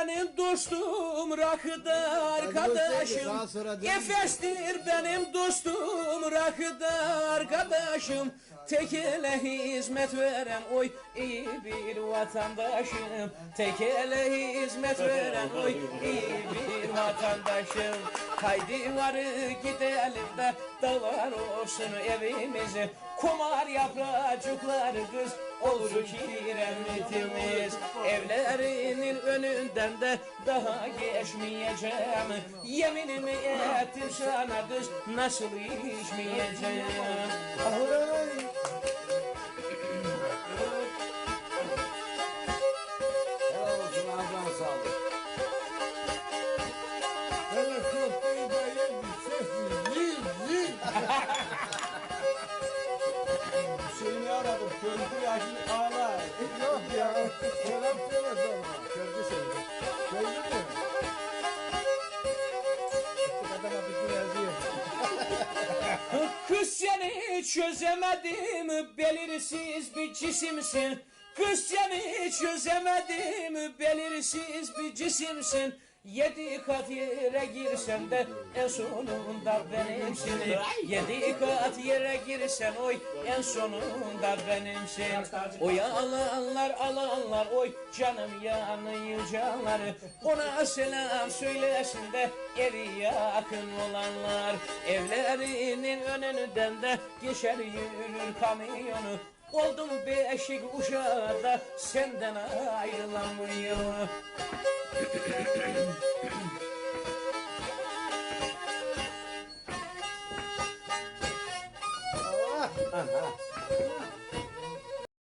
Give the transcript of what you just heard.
benim dostum, rakıda arkadaşım. Efestir benim dostum, rakıda arkadaşım. Tekele hizmet veren oy iyi bir vatandaşım. Tekele hizmet veren oy iyi bir vatandaşım. Haydi varı gidelim de davar olsun evimizi. Kumar yapracıkları kız olur kiremitimiz. Evlerinin önünden de daha geçmeyeceğim. Yeminimi ettim sana kız nasıl içmeyeceğim. Köylü yaşlı ağlar. Yok ya. Selam söyle sonra. Köylü söyledi. Gördün mü? Adama bir gün yazıyor. Kız seni çözemedim belirsiz bir cisimsin Kız seni çözemedim belirsiz bir cisimsin Yedi kat yere girsen de en sonunda benimsin Yedi kat yere girsen oy en sonunda benimsin Oy alanlar alanlar oy canım yanıyor Ona selam söylesin de evi yakın olanlar. Evlerinin önünden de geçer yürür kamyonu. Oldum beşik uşağı da senden ayrılamıyor 응, 응.